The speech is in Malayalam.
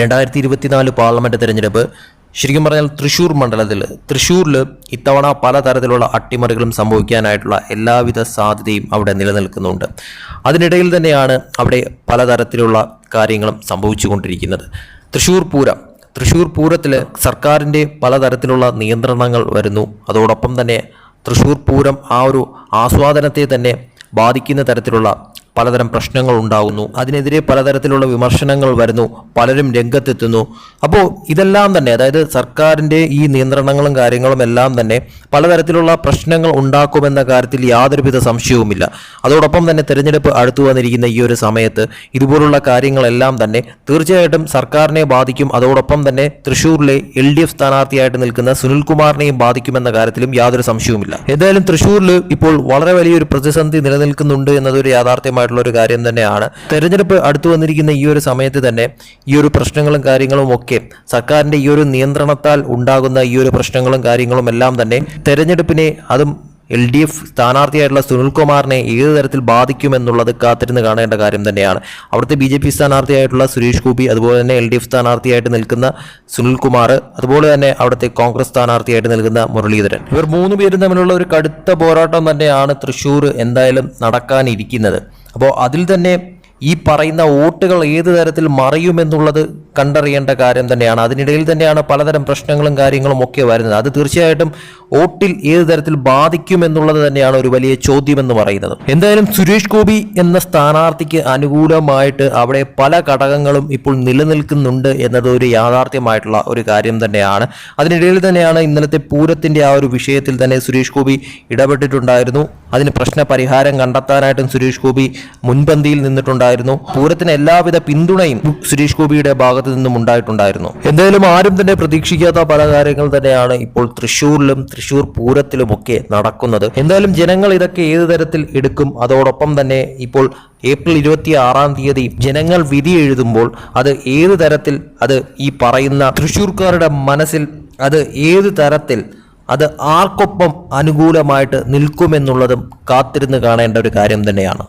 രണ്ടായിരത്തി ഇരുപത്തിനാല് പാർലമെന്റ് തെരഞ്ഞെടുപ്പ് ശരിക്കും പറഞ്ഞാൽ തൃശ്ശൂർ മണ്ഡലത്തിൽ തൃശ്ശൂരിൽ ഇത്തവണ പലതരത്തിലുള്ള അട്ടിമറികളും സംഭവിക്കാനായിട്ടുള്ള എല്ലാവിധ സാധ്യതയും അവിടെ നിലനിൽക്കുന്നുണ്ട്. അതിനിടയിൽ തന്നെയാണ് അവിടെ പലതരത്തിലുള്ള കാര്യങ്ങളും സംഭവിച്ചുകൊണ്ടിരിക്കുന്നത്. തൃശ്ശൂർ പൂരം തൃശ്ശൂർ പൂരത്തിൽ സർക്കാരിന്റെ പലതരത്തിലുള്ള നിയന്ത്രണങ്ങൾ വരുന്നു. അതോടൊപ്പം തന്നെ തൃശ്ശൂർ പൂരം ആ ഒരു ആസ്വാദനത്തെ തന്നെ ബാധിക്കുന്ന തരത്തിലുള്ള പലതരം പ്രശ്നങ്ങൾ ഉണ്ടാകുന്നു. അതിനെതിരെ പലതരത്തിലുള്ള വിമർശനങ്ങൾ വരുന്നു. പലരും രംഗത്തെത്തുന്നു. അപ്പോൾ ഇതെല്ലാം തന്നെ അതായത് സർക്കാരിന്റെ ഈ നിയന്ത്രണങ്ങളും കാര്യങ്ങളും എല്ലാം തന്നെ പലതരത്തിലുള്ള പ്രശ്നങ്ങൾ ഉണ്ടാക്കുമെന്ന കാര്യത്തിൽ യാതൊരുവിധ സംശയവുമില്ല. അതോടൊപ്പം തന്നെ തെരഞ്ഞെടുപ്പ് അടുത്തു വന്നിരിക്കുന്ന ഈ ഒരു സമയത്ത് ഇതുപോലുള്ള കാര്യങ്ങളെല്ലാം തന്നെ തീർച്ചയായിട്ടും സർക്കാരിനെ ബാധിക്കും. അതോടൊപ്പം തന്നെ തൃശ്ശൂരിലെ എൽ ഡി എഫ് സ്ഥാനാർത്ഥിയായിട്ട് നിൽക്കുന്ന സുനിൽകുമാറിനെയും ബാധിക്കുമെന്ന കാര്യത്തിലും യാതൊരു സംശയവുമില്ല. എന്തായാലും തൃശ്ശൂരിൽ ഇപ്പോൾ വളരെ വലിയൊരു പ്രതിസന്ധി നിലനിൽക്കുന്നുണ്ട് എന്നതൊരു യാഥാർത്ഥ്യമായിട്ടുള്ള ഒരു കാര്യം തന്നെയാണ്. തെരഞ്ഞെടുപ്പ് അടുത്തു വന്നിരിക്കുന്ന ഈ ഒരു സമയത്ത് തന്നെ ഈ ഒരു പ്രശ്നങ്ങളും കാര്യങ്ങളും ഒക്കെ സർക്കാരിന്റെ ഈ ഒരു നിയന്ത്രണത്താൽ ഉണ്ടാകുന്ന ഈ ഒരു പ്രശ്നങ്ങളും കാര്യങ്ങളും എല്ലാം തന്നെ തെരഞ്ഞെടുപ്പിനെ അതും എൽ ഡി എഫ് സ്ഥാനാർത്ഥിയായിട്ടുള്ള സുനിൽകുമാറിനെ ഏത് തരത്തിൽ ബാധിക്കുമെന്നുള്ളത് കാത്തിരുന്ന് കാണേണ്ട കാര്യം തന്നെയാണ്. അവിടുത്തെ ബി ജെ പി സ്ഥാനാർത്ഥിയായിട്ടുള്ള സുരേഷ് ഗോപി അതുപോലെ തന്നെ എൽ ഡി എഫ് സ്ഥാനാർത്ഥിയായിട്ട് നിൽക്കുന്ന സുനിൽകുമാർ അതുപോലെ തന്നെ അവിടുത്തെ കോൺഗ്രസ് സ്ഥാനാർത്ഥിയായിട്ട് നിൽക്കുന്ന മുരളീധരൻ. ഇവർ മൂന്ന് പേരും തമ്മിലുള്ള ഒരു കടുത്ത പോരാട്ടം തന്നെയാണ് തൃശ്ശൂർ എന്തായാലും നടക്കാനിരിക്കുന്നത്. അപ്പോൾ അതിൽ തന്നെ ഈ പറയുന്ന വോട്ടുകൾ ഏത് തരത്തിൽ മറയുമെന്നുള്ളത് കണ്ടറിയേണ്ട കാര്യം തന്നെയാണ്. അതിനിടയിൽ തന്നെയാണ് പലതരം പ്രശ്നങ്ങളും കാര്യങ്ങളും ഒക്കെ വരുന്നത്. അത് തീർച്ചയായിട്ടും വോട്ടിൽ ഏത് തരത്തിൽ ബാധിക്കുമെന്നുള്ളത് തന്നെയാണ് ഒരു വലിയ ചോദ്യം എന്ന് പറയുന്നത്. എന്തായാലും സുരേഷ് ഗോപി എന്ന സ്ഥാനാർത്ഥിക്ക് അനുകൂലമായിട്ട് അവിടെ പല ഘടകങ്ങളും ഇപ്പോൾ നിലനിൽക്കുന്നുണ്ട് എന്നത് ഒരു യാഥാർത്ഥ്യമായിട്ടുള്ള ഒരു കാര്യം തന്നെയാണ്. അതിനിടയിൽ തന്നെയാണ് ഇന്നലത്തെ പൂരത്തിന്റെ ആ ഒരു വിഷയത്തിൽ തന്നെ സുരേഷ് ഗോപി ഇടപെട്ടിട്ടുണ്ടായിരുന്നു. അതിന് പ്രശ്ന പരിഹാരം കണ്ടെത്താനായിട്ടും സുരേഷ് ഗോപി മുൻപന്തിയിൽ നിന്നിട്ടുണ്ടായിരുന്നു. പൂരത്തിന് എല്ലാവിധ പിന്തുണയും സുരേഷ് ഗോപിയുടെ ഭാഗത്തു നിന്നും ഉണ്ടായിട്ടുണ്ടായിരുന്നു. എന്തായാലും ആരും തന്നെ പ്രതീക്ഷിക്കാത്ത പല കാര്യങ്ങൾ തന്നെയാണ് ഇപ്പോൾ തൃശ്ശൂരിലും തൃശ്ശൂർ പൂരത്തിലുമൊക്കെ നടക്കുന്നത്. എന്തായാലും ജനങ്ങൾ ഇതൊക്കെ ഏത് തരത്തിൽ എടുക്കും അതോടൊപ്പം തന്നെ ഇപ്പോൾ ഏപ്രിൽ ഇരുപത്തി ആറാം തീയതി ജനങ്ങൾ വിധി എഴുതുമ്പോൾ അത് ഏത് തരത്തിൽ അത് ഈ പറയുന്ന തൃശ്ശൂർക്കാരുടെ മനസ്സിൽ അത് ഏത് തരത്തിൽ അത് ആർക്കൊപ്പം അനുകൂലമായിട്ട് നിൽക്കുമെന്നുള്ളതും കാത്തിരുന്ന് കാണേണ്ട ഒരു കാര്യം തന്നെയാണ്.